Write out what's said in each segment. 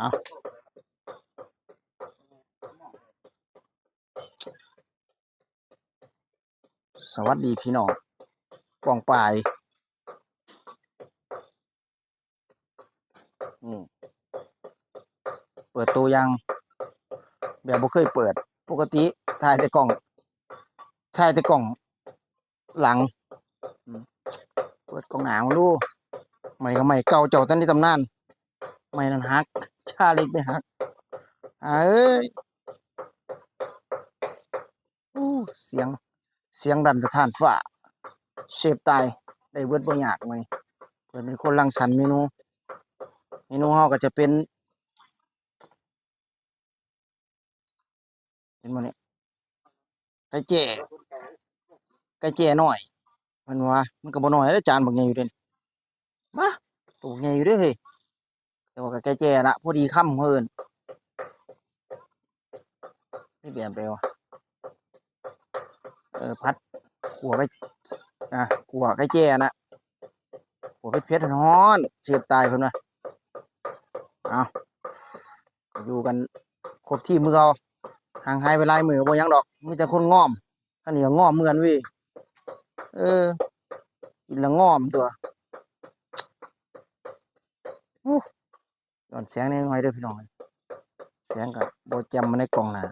อาสวัสดีพี่น้องกองปลายนี่เปิดตัวยัง แบบบ่เคยเปิด ปกติถ่ายแต่กล่องถ่ายแต่กล่อง หลัง เปิดกล่องหนาวดูใหม่ก็ใหม่เก่าเจ้าตันในตำนาน ใหม่นั้นฮัก ชาเล็กไม่ฮักเอ้ยอู้เสียง เสียงดันสถานฝ่าเชฟตายได้เบิดบ่ยากไหมเพิ่นเป็นคนรังสรรค์เมนู เมนูเฮาก็จะเป็นเป็นมันนี่ไก่เจ๋ไก่เจ๋หน่อยมันว่ามันก็บ่น้อยแล้วจานบักใหญ่อยู่เด่นมาตัวใหญ่อยู่เด้อเฮ้ย แต่ว่าก็ไก่เจ๋ละพอดีค่ำเพิ่นนี่แบบเร็วะเออพัดขัวไก่อะขัวไก่เจ๋นะขัวเผ็ดๆร้อนเสียบตายเพิ่นว่าเอาอยู่กันครบที่มือเอาห่างหายไปลายมือบ่ยังดอกมีแต่คนง้อมอันนี้ก็ง้อมเหมือนวิเออกินละง้อมตัว ย้อนแสงนิดหน่อยเด้อพี่น้องแสงก็บ่แจ่มมาในกล่องหนา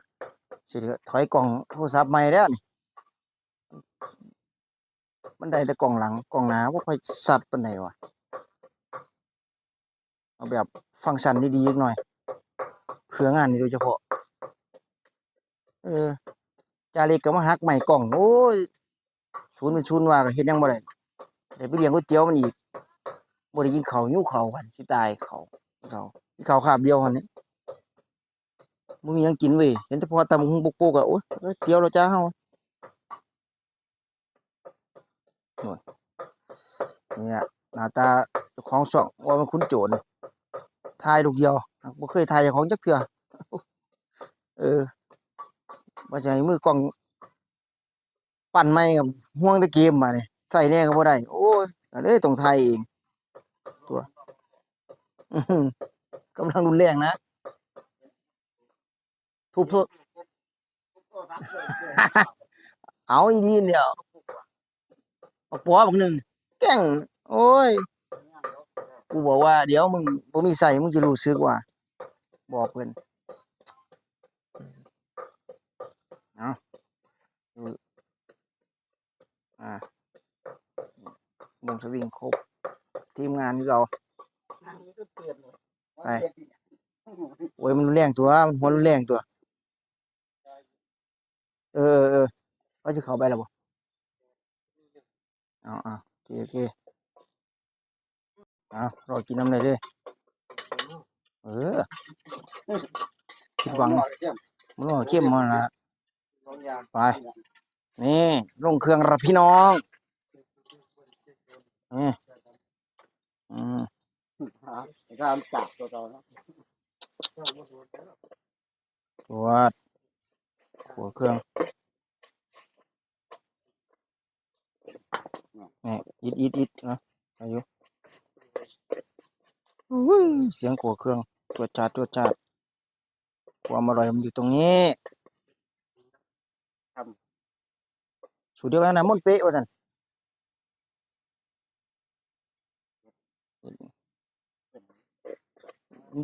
สิถอยกล่องโทรศัพท์ใหม่แล้วนี่มันได้แต่กล่องหลังกล่องหนาบ่ค่อยสัดปานใดวะเอาแบบฟังก์ชันดีๆอีกหน่อยเพื่องานนี้โดยเฉพาะ เออจาเล็กก็มาหักใหม่กล่อง โอ้ยศูนย์เป็นศูนย์ว่าก็เฮ็ดหยังบ่ได้ได้ไปเลี้ยงก๋วยเตี๋ยวมันอีกบ่ได้กินข้าวหิวข้าวันสิตายเขา เช้ากินข้าวคาบเดียวหันนี่บ่มีหยังกินเว้ยเห็นแต่พอตำบักหุงปกก็โอ๊ยเตี๋ยวแล้วจ้าเฮาโน่นเนี่ยหน้าตาของช่องว่ามันคุ้นโจรถ่ายลูกเดียวบ่เคยถ่ายเจ้าของจักเทื่อเออว่าจะให้มือกล้อง ปั่นไม่กับห่วงตะเกมมาเนี่ยใส่แน่ก็บ่ได้ โอ้ยก็เลยต้องไทยเองตัว กำลังรุนแรงนะทุบโทษเอาอีดีเดียวเอาปัวบักหนึ่งแกล้งโอ้ย กูบอกว่าเดี๋ยวมึงบ่มีใส่มึงจะรู้สึกว่า บอกเพิ่นอ่าบงสวิงครบ ทีมงานที่เรา ไปโอ้ยมันรุนแรงตัวมันหัวรุนแรงตัว เออเออเขาจะเข้าไปแล้วบ่เอาเอาโอเคโอเคเอารอกินน้ำเลยด้อเออคิดหวังมันว่าเข้มมันละไป นี่ลงเครื่องรับพี่น้องนี่อืม ก็จับตัวเราเนาะตรวจหัวเครื่องนี่อิดอิดอิดนะอายุอุ้ยเสียงหัวเครื่องตรวจจัดตรวจจัดความอร่อยมันอยู่ตรงนี้สูตรเดียวกันนะมันเป๊ะว่าท่นมัน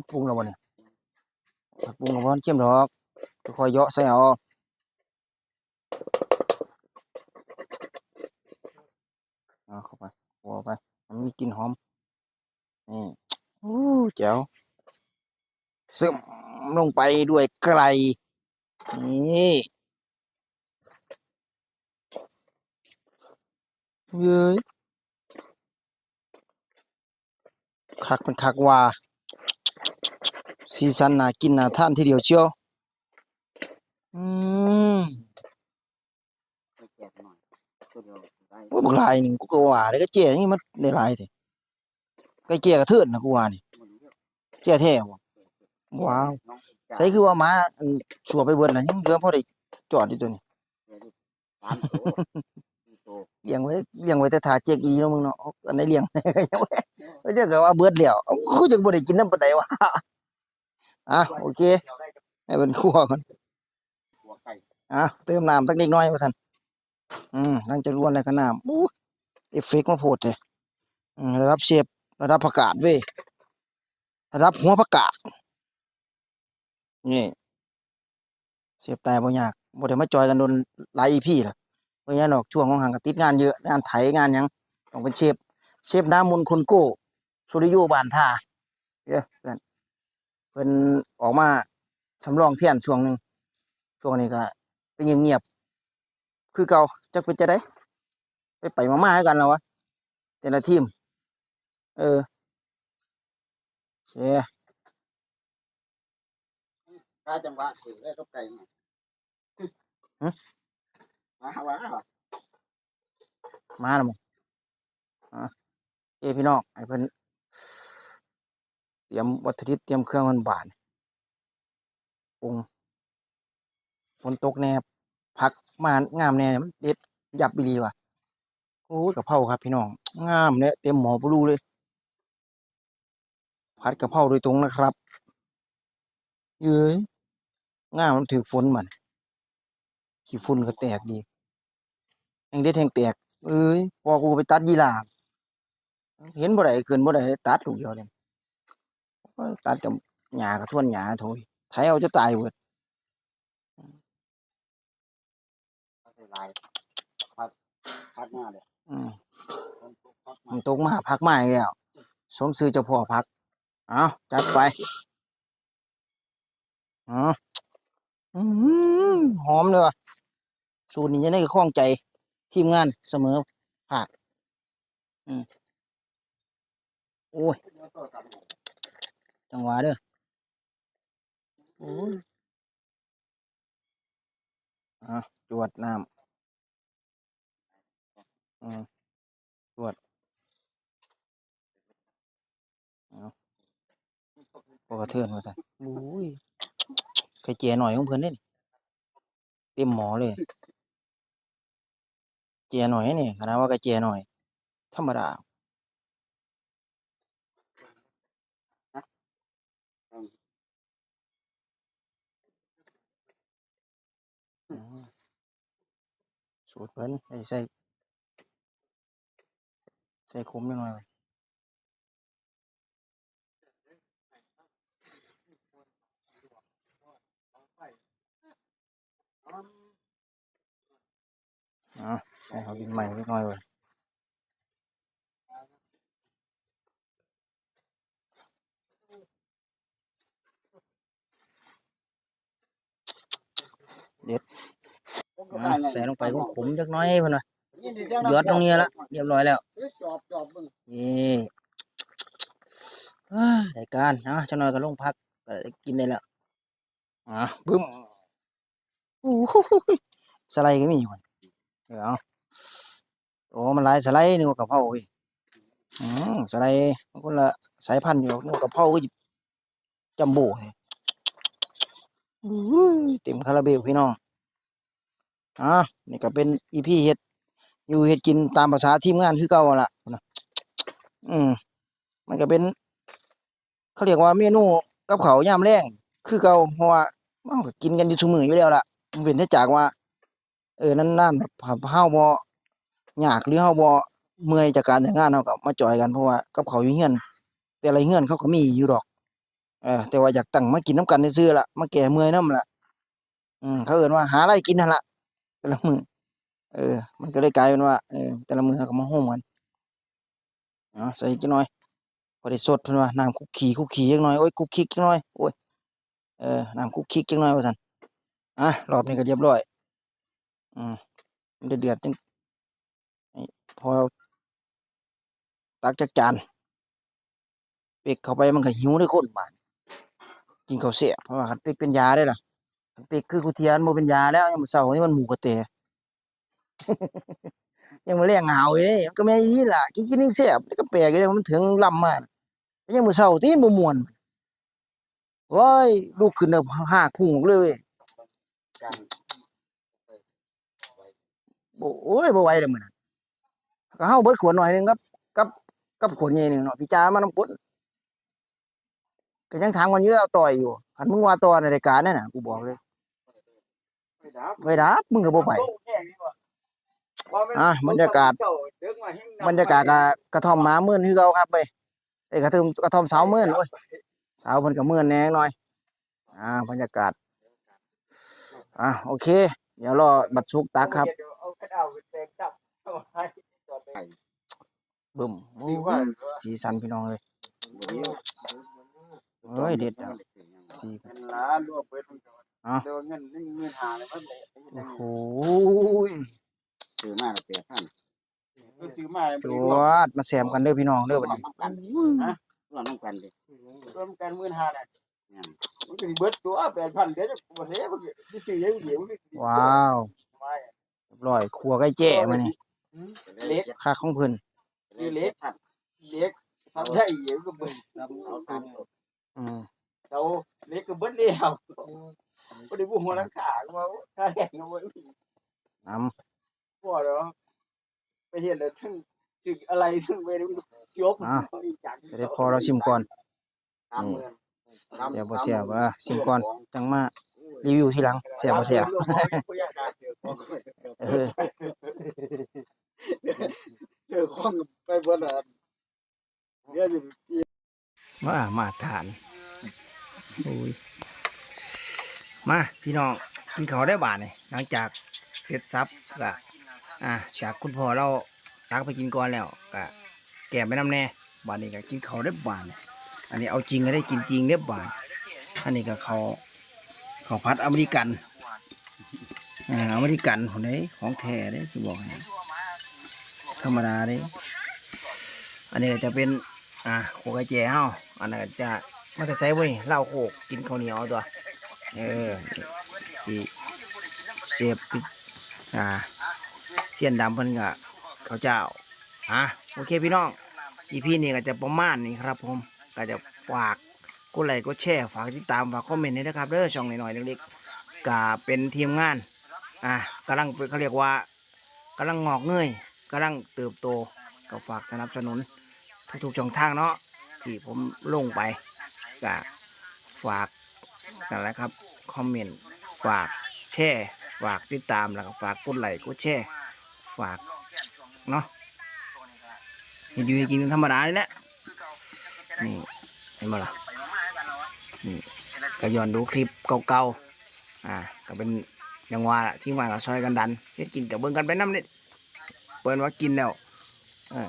ปรุงแล้ววะเนี่ยถ้าปรุงแล้วมันเข้มดอกค่อยเยาะใส่เอาเอาเข้าไปหัวไป มันมีกลิ่นหอม นี่อู้แจ๋วซึมลงไปด้วยไกล นี่เย้ยคักเป็นคักว่า สีสันน่ากินน่าทานทีเดียวเชียว อืมไม่แก่หน่อยตัวเดียวได้โอ้ยบักลายหนึ่งกูก็ว่าได้ก็เจ๊นี่มันได้หลายแท้ก็เจ๊กระเทิดนะกูว่านี่มันเยอะเจ๊แท้บ่ว้าวน้องใส่คือว่าหมาอันสัวไปเบิดน่ะยังเหลือพอได้จอดอยู่ตัวนี้สามตัวสี่ตัวเลี้ยงไว้เลี้ยงไว้แต่ถาเจ๊กอีเนาะมึงเนาะเอาอันไหนเลี้ยงก็ยังไว้เรียกว่าเบิดแล้วเอาคือจังบ่ได้กินนำปานใดวะ อะโอเค ให้เป็นคั่วก่อนหัวไก่อะเติมน้ำสักนิดน้อยว่าท่านอืมหลังจากรวนแล้วก็น้ำอู้เอฟเฟกต์มาโพดเลยอืมระดับเชฟระดับผักกาดเว้ยระดับหัวผักกาดนี่เสียบแต่บ่ยากบ่ได้มาจอยกันโดนหลายอีพีล่ะเพราะงั้นดอกช่วงของห่างก็ติดงานเยอะงานไถงานยังต้องเป็นเชฟเชฟน้ำมนคนโก้สุริโยบานท่าเด้อเพื่อน เพิ่นออกมาสำรองเทียนช่วงหนึงช่วงนี้ก็ไปเงียบๆคือเก่าจักเป็นจะได้ ไปไปมามาให้กันแล้ววะแต่ละทีม เออโอเคถ้าจังหวะถือได้ก็ไก่ไงมาว่ามาแล้วมั้งอะเอยพี่น้องให้เพิ่น เตรียมวัตถุดิบเตรียมเครื่องมันบานปรุงฝนตกแน่ผักมางามแน่มันเด็ดยับอีหลีว่ะโอ้กะเพราครับ พี่น้องงามเนี่ยเต็มหมอปลูเลยผัดกะเพราโดยตรงนะครับเย้ยงามมันถือฝนมันขี้ฝุ่นก็แตกดีแห่งเด็ดแห่งแตกเอ้ยพอกูไปตัดยีราฟเห็นบ่ได้เกินบ่ได้ตัดลูกเดียวเลย ตัดกับหญ้ากับท่วนหญ้าโถยไถเอาจะตายเบิดลายพัดพัดหน้าเลยอืมคนตกพัดมันตกมาพักมาอีกแล้วสมซื้อเจ้าพ่อพัก เอาจัดไปอ๋ออืมหอมเลยว่ะ สูตรนี้ยังได้คล่องใจทีมงานเสมอภาคอืมโอ้ย จังหวะเด้อโอ้ยอะจวดน้ำอืมจวดเอาพอกระเทือนมาซะโอ้ยไข่เจียหน่อยของเพิ่นเด้นี่เต็มหมอเลย เจียหน่อยนี่ขนาดว่าไข่เจียหน่อย ธรรมดาอืม สูตรเพิ่นให้ใส่ใส่คุ้มจังหน่อยอะใส่เขาดินใหม่นิดหน่อยเว้ย อะใส่ลงไปก็ขมจักหน้อยเพิ่นว่าหยอดตรงนี้ละเรียบร้อยแล้วจอบจอบมึงนี่อ้าได้การนะจักหน่อยก็ลงพักก็ได้กินได้แล้วอะบึ้มโอ้โหสไลด์ก็มีอยู่พุ่นเดี๋ยวเอาโอ้มันหลายสไลด์นึกว่ากะเพราเว้ยอืมสไลด์มันคนละสายพันธุ์อยู่นึกว่ากะเพราก็จัมโบ้เลยอู้หูเต็มคาราเบลพี่น้ องอะนี่ก็เป็นอีพี่เฮ็ดอยู่เฮ็ดกินตามภาษาทีมงานคือเก่าล่ะนะอืม มันก็เป็น เขาเรียกว่าเมนูกับเขาวยามแลงคือเก่าเพราะว่าเอ้าก็กินกันอยู่ซุมื้ออยู่แล้วล่ะมันเว้นแต่จากว่า เออนานๆแบบเฮาบ่ยากหรือเฮาบ่เมื่อยจากการจากงานเฮาก็มาจอยกันเพราะว่ากับเขาอยู่เฮือน แต่ละเฮือนเขาก็มีอยู่ดอก เออแต่ว่าอยากตั้งมากินน้ำกันซื่อๆล่ะมาแก้เมื่อยน้ำล่ะอืมเขาเอิ้นว่าหาอะไรกินนั่นล่ะ แต่ละมือเออ มันก็เลยกลายเป็นว่าเออแต่ละมือก็มาโฮมกันเอาใส่อีกจักหน่อยพอได้สดเพิ่นว่าน้ำคุกกี้คุกกี้จักหน่อยโอ้ยคุกคิกจักหน่อยโอ้ยเออน้ำคุกคิกจักหน่อยว่าซั่นอะรอบนี้ก็เรียบร้อยอืมมันเดือดๆจังพอตักจักจานเป๊กเข้าไปมันก็หิวเด้คนบาดกินข้าวแซ่บเพราะว่าเป๊กเป็นยาเด้ล่ะ คันเป๊กคือกูเทียนบ่เป็นยาแล้วยามมื้อเช้านี่มันหมูกระแตยังมาเลี้ยงหงาวอยู่เด้มันก็แม่นอีหลีล่ะกินกินนี่แซ่บมันก็แปลกอยู่เด้มันถึงลำมาน่ะแต่ยังมื้อเช้าติบ่ม่วนโอ้ยลุกขึ้นแล้วหากพุ่งเลยเว้ยโอ้ยบ่ไหวแล้วมื้อนั้นก็เฮาเบิดขวดหน่อยหนึงกับกับกับขวดใหญ่หนึงเนาะพี่จามานำกุดก็ยังถามกันอยู่เอาต่อยอยู่คันมึงว่าต่อในรายการนั่นน่ะกูบอกเลย ดับไว้ดับมึงก็บ่ไป อะบรรยากาศ บรรยากาศกะกระท่อมหมามื่นคือเก่าครับเว้ยไอ้กระท่อมกระท่อมสาวมื่นโอ้ยสาวเพิ่นก็มื่นแหน่หน่อย อ่า บรรยากาศ อะโอเค เดี๋ยวรอบัดซุกตักครับบึ้มโอ้ยสีสันพี่น้องเลยเฮ้ยเด็ดอะสีเงิน ล้านรวมเบิดมันก็อะโดนเงินหนึ่งหมื่นห้าเลยมันเลยโอ้โหซื้อมาแล้วเปลี่ยนท่านก็ซื้อมาจวดมาแซมกันเด้อพี่น้องเด้อบัดนี้น้ำกันนะรวมน้ำกันดิรวมกันหมื่นห้าเนี่ยมันก็สิเบิดตัวแปดพันเดี๋ยวจะบ่เฮ็ดมันสิซื้อเยอะเดี๋ยวมันสิว้าวเรียบร้อยครัวใกล้แจ้มานี่เล็กค่าของเพิ่นคือเล็กเล็กทำได้เยอะก็เบิดเอาตามอืมเราเล็กก็เบิดแล้ว บ่ได้บ่หัวหลังขาว่าถ้าแห้งก็บ่น้บ่หรอไปเห็นแล้วทั้งสึกอะไรทั้งเวรยกำจะได้พอเราชิมก่อน เสียบ่เสียบ่ชิมก่อน จังมารีวิวทีหลัง เสียบ่เสียเออเจอของไปบ่ได้เดี๋ยวสิ มามาทานโอ้ย มาพี่น้องกินข้าวได้บาทนี่หลังจากเสร็จสับก็อะจากคุณพ่อเราตักไปกินก่อนแล้วก็แก่ไปน้ำแน่บาทนี้ก็กินข้าวได้บาทอันนี้เอาจริงก็ได้กินจริงได้บาทอันนี้ก็เขาวข้าวผัดอเมริกันอ่าอเมริกันคนนี้ของแท้เด้สิบอกให้ธรรมดาเด้อันนี้จะเป็นอะโคกไก่แจ้เฮาอันนั้นจะมันจะใช้บ่นี่เหล้าโคกกินข้าวเหนียวตัว เอออีเสียบอ่าเสียนดำเพิ่นก็ข้าเจ้าอะโอเคพี่น้องอีพีนี้ก็จะประมาณนี้ครับผมก็จะฝากกดไลค์กดแชร์ฝากติดตามฝากคอมเมนต์ด้วยนะครับเด้อช่องหน่อยๆเล็กๆก็เป็นทีมงานอะกำลังเป็นเขาเรียกว่ากำลังงอกเงยกำลังเติบโตก็ฝากสนับสนุนทุกๆช่องทางเนาะที่ผมลงไปก็ฝากนั่นแหละครับ คอมเมนต์ ฝากแชร์ฝากติดตามแล้วก็ฝากกดไลค์กดแชร์ฝากเนาะเห็นอยู่กินธรรมดานี่แหละนี่เห็นไหมล่ะนี่ก็ย้อนดูคลิปเก่าๆอ่าก็เป็นยังว่าล่ะที่มาก็ซอยกันดันเฮ็ดกินกับเบิ่งกันไปน้ำนี่เปิ้นว่ากินแล้วเออ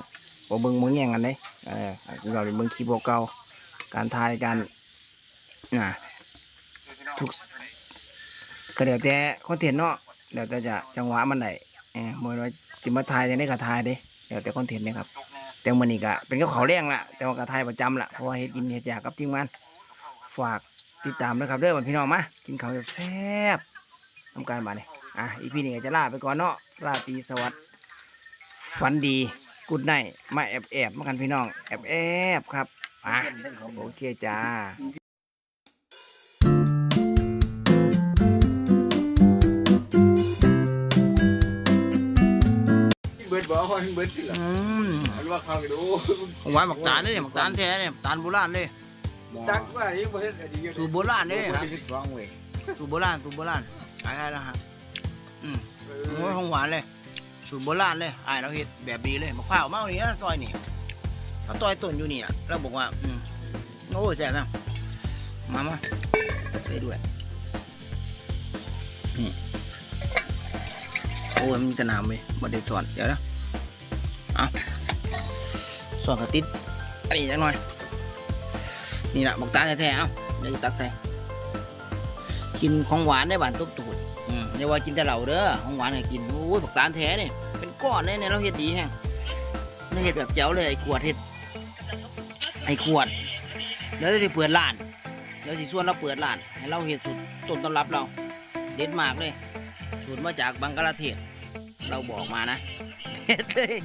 บ่เบิ่งบ่แย่งกันเด้เออเราได้เบิ่งคลิปเก่าๆการถ่ายการอ่า ทุกก็เดี๋ยวแต่คอนเทนต์เนาะเดี๋ยวแต่จะจังหวะมันได้เออบ่ว่าสิมาถ่ายจังได๋ก็ถ่ายเด้เดี๋ยวแต่คอนเทนต์นะครับ แต่มื้อนี้ก็เป็นกับเขาวแรงละแต่ว่าก็ถ่ายประจำละเพราะว่าเฮ็ดกินเฮ็ดอยากกับทีมงานฝากติดตามนะครับเด้อพี่น้องมากินข้าวแบบแซ่บทำการบาดนี้อะอีพีนี้จะลาไปก่อนเนาะราตรีสวัสดิ์ฝันดีกุดไนมาแอบแอบมากันพี่น้องแอบแอบครับอะโอเคจ้า เบิดบ่เบิดอืมอันว่าเข้าไปดูผมว่าหมักตาลเนี่ยหมักตาลแท้เนี่ยตาลโบราณเลยตักว่านี่บ่เฮ็ดอันนี้อยู่สูตรโบราณเลยครับร้องเว้ยสูตรโบราณสูตรโบราณขายๆแล้วฮะอืมโอ้ยของหวานเลยสูตรโบราณเลยไอ้ายเราเฮ็ดแบบดีเลยมะพร้าวเมานี่นะซอยนี่เขาต้อยต้นอยู่นี่อะแล้วบอกว่าอืมโอ้ยแซ่บมากมามาได้ด้วยนี่โอ้ยมันมีแต่น้ำเลยบ่ได้สอนเดี๋ยวนะเอาสอนกระติดอันนี้จังหน่อย นี่แหละบอกตาแท้ๆเอ้าเดี๋ยวตักใส่กินของหวานได้หวานตุ๊บตูดอืมอย่าว่ากินแต่เหล้าเด้อของหวานให้กินโอ้ยบอกตาแท้เนี่เป็นก้อนเลยเนี่ยเราเฮ็ดดีแฮงเราเฮ็ดแบบแจ๋วเลยไอ้ขวดเฮ็ดไอ้ขวดเดี๋ยวจะเปิดร้านเดี๋ยวสิส่วนเราเปิดร้านให้เราเฮ็ดสูตรต้นตำรับเรา เด็ดมากเลยสูตรมาจากบังกลาเทศเราบอกมานะเด็ดเลย